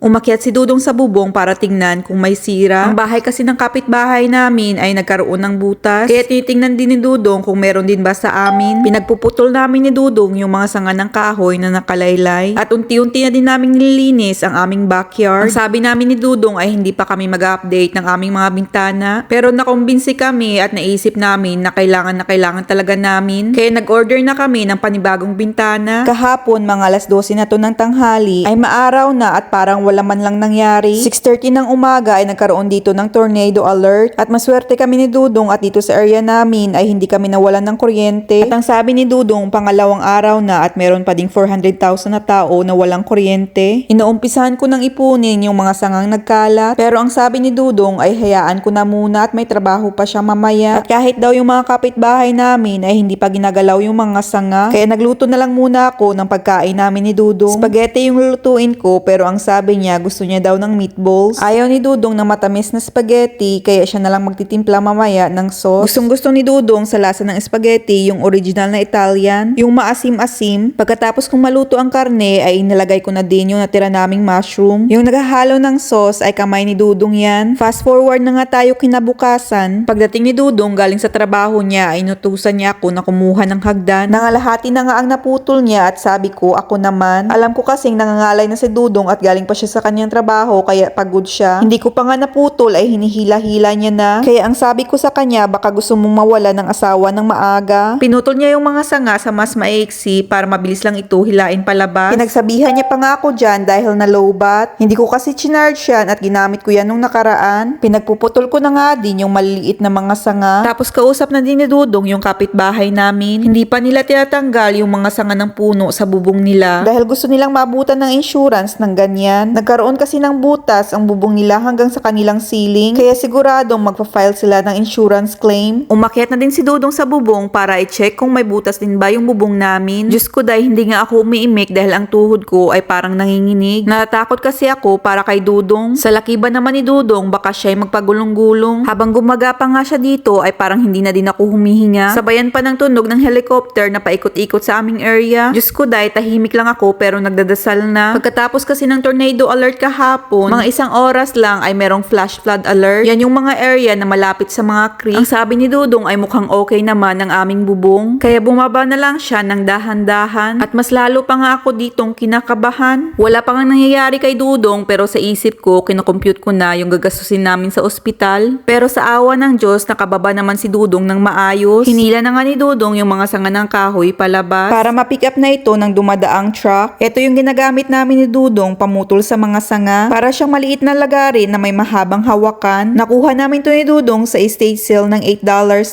Umakyat si Dudong sa bubong para tingnan kung may sira. Ang bahay kasi ng kapitbahay namin ay nagkaroon ng butas. Kaya tinitingnan din ni Dudong kung meron din ba sa amin. Pinagpuputol namin ni Dudong yung mga sanga ng kahoy na nakalaylay. At unti-unti na din namin nililinis ang aming backyard. Ang sabi namin ni Dudong ay hindi pa kami mag-update ng aming mga bintana. Pero nakumbinsi kami at naisip namin na kailangan na kailangan talaga namin. Kaya nag-order na kami ng panibagong bintana. Kahapon mga alas 12 na to ng tanghali ay maaraw na at parang wala man lang nangyari. 6.30 ng umaga ay nagkaroon dito ng tornado alert at maswerte kami ni Dudong at dito sa area namin ay hindi kami nawalan ng kuryente. At ang sabi ni Dudong pangalawang araw na at meron pa ding 400,000 na tao na walang kuryente. Inuumpisahan ko nang ipunin yung mga sangang nagkalat pero ang sabi ni Dudong ay hayaan ko na muna at may trabaho pa siya mamaya. At kahit daw yung mga kapitbahay namin ay hindi pa ginagalaw yung mga sanga kaya nagluto na lang muna ako ng pagkain namin ni Dudong. Spaghetti yung lulutuin ko pero ang sabi niya gusto niya daw ng meatballs. Ayaw ni Dudong ng matamis na spaghetti kaya siya na lang magtitimpla mamaya ng sauce. Gustong gusto ni Dudong sa lasa ng spaghetti yung original na Italian, yung maasim-asim. Pagkatapos kong maluto ang karne ay inilagay ko na din yung natira naming mushroom. Yung naghahalo ng sauce ay kamay ni Dudong yan. Fast forward na nga tayo kinabukasan. Pagdating ni Dudong galing sa trabaho niya ay inutusan niya ako na kumuha ng hagdan. Nangalahati na nga ang naputol niya at sabi ko ako naman. Alam ko kasing nangangalay na si Dudong at galing pa siya sa kanyang trabaho kaya pagod siya. Hindi ko pa nga naputol ay hinihila-hila niya na. Kaya ang sabi ko sa kanya baka gusto mong mawala ng asawa ng maaga. Pinutol niya yung mga sanga sa mas maiksi para mabilis lang ito hilain palabas. Pinagsabihan niya pa nga ako dyan dahil na lowbat. Hindi ko kasi chinarge yan at ginamit ko yan nung nakaraan. Pinagpuputol ko na nga din yung maliliit na mga sanga. Tapos kausap na din ni Dudong yung kapitbahay namin. Hindi pa nila tinatanggal yung mga sanga ng puno sa bubong nila. Dahil gusto nilang mabutan ng insurance ng ganyan. Nagkaroon kasi ng butas ang bubong nila hanggang sa kanilang ceiling. Kaya siguradong magpa-file sila ng insurance claim. Umakyat na din si Dudong sa bubong para i-check kung may butas din ba yung bubong namin. Diyos ko dahil hindi nga ako umiimik dahil ang tuhod ko ay parang nanginginig. Natatakot kasi ako para kay Dudong. Sa laki ba naman ni Dudong baka siya ay magpagulong-gulong. Habang gumagapa nga siya dito ay parang hindi na din ako humihinga. Sabayan pa ng tunog ng helicopter na paikot-ikot sa aming area. Diyos ko dahil tahimik lang ako pero nagdadasal na. Pagkatapos kasi ng tornado alert kahapon, mga isang oras lang ay merong flash flood alert. Yan yung mga area na malapit sa mga creek. Ang sabi ni Dudong ay mukhang okay naman ang aming bubong. Kaya bumaba na lang siya ng dahan-dahan. At mas lalo pa nga ako ditong kinakabahan. Wala pa nga nangyayari kay Dudong pero sa isip ko, kinocompute ko na yung gagastusin namin sa ospital. Pero sa awa ng Diyos, nakababa naman si Dudong ng maayos. Hinila na nga ni Dudong yung mga sanga ng kahoy palabas. Para ma-pick up na ito ng dumadaang truck. Ito yung ginagamit namin ni Dudong pamutol sa mga sanga. Para siyang maliit na lagarin na may mahabang hawakan. Nakuha namin to ni Dudong sa estate sale ng $8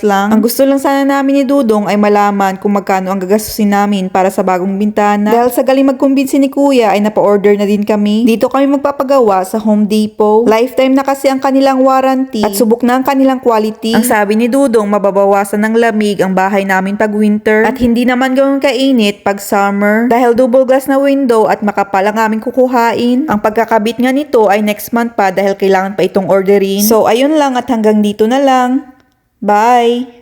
lang. Ang gusto lang sana namin ni Dudong ay malaman kung magkano ang gagastusin namin para sa bagong bintana. Dahil sa galing magkumbinsi ni Kuya ay napa-order na din kami. Dito kami magpapagawa sa Home Depot. Lifetime na kasi ang kanilang warranty at subok na ang kanilang quality. Ang sabi ni Dudong, mababawasan ng lamig ang bahay namin pag winter at hindi naman gawin kainit pag summer. Dahil double glass na window at makapal ang aming kukuhain. Ang pagkakabit nga nito ay next month pa dahil kailangan pa itong orderin. So ayun lang at hanggang dito na lang. Bye!